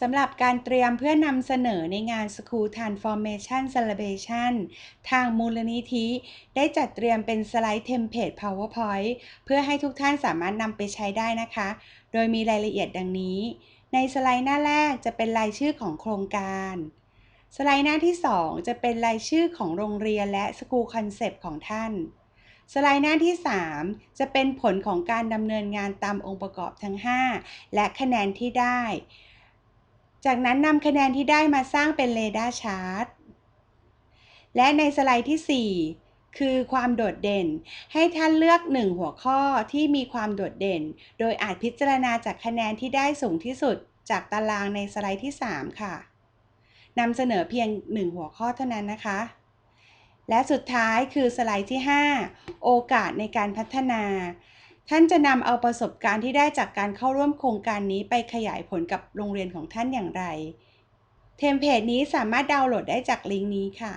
สำหรับการเตรียมเพื่อนำเสนอในงาน School Transformation Celebration ทางมูลนิธิ ได้จัดเตรียมเป็นสไลด์เทมเพลต PowerPoint เพื่อให้ทุกท่านสามารถนำไปใช้ได้นะคะ โดยมีรายละเอียดดังนี้ ในสไลด์หน้าแรกจะเป็นรายชื่อของโครงการ สไลด์หน้าที่ 2 จะเป็นรายชื่อของโรงเรียนและ School Concept ของท่านสไลด์หน้าที่ 3 จะเป็นผลของการดำเนินงานตามองค์ประกอบทั้ง 5 และคะแนนที่ได้ จากนั้นนำคะแนนที่ได้มาสร้างเป็นเรดาร์ชาร์ตและในสไลด์ที่ 4 คือความโดดเด่น ให้ท่านเลือก 1 หัวข้อที่มีความโดดเด่น โดยอาจพิจารณาจากคะแนนที่ได้สูงที่สุด จากตารางในสไลด์ที่ 3 ค่ะนำเสนอเพียง 1 หัวข้อเท่านั้นนะคะ และสุดท้ายคือสไลด์ที่ 5 โอกาสในการพัฒนา ท่านจะนำเอาประสบการณ์ที่ได้จากการเข้าร่วมโครงการนี้ไปขยายผลกับโรงเรียนของท่านอย่างไร เทมเพลตนี้สามารถดาวน์โหลดได้จากลิงก์นี้ค่ะ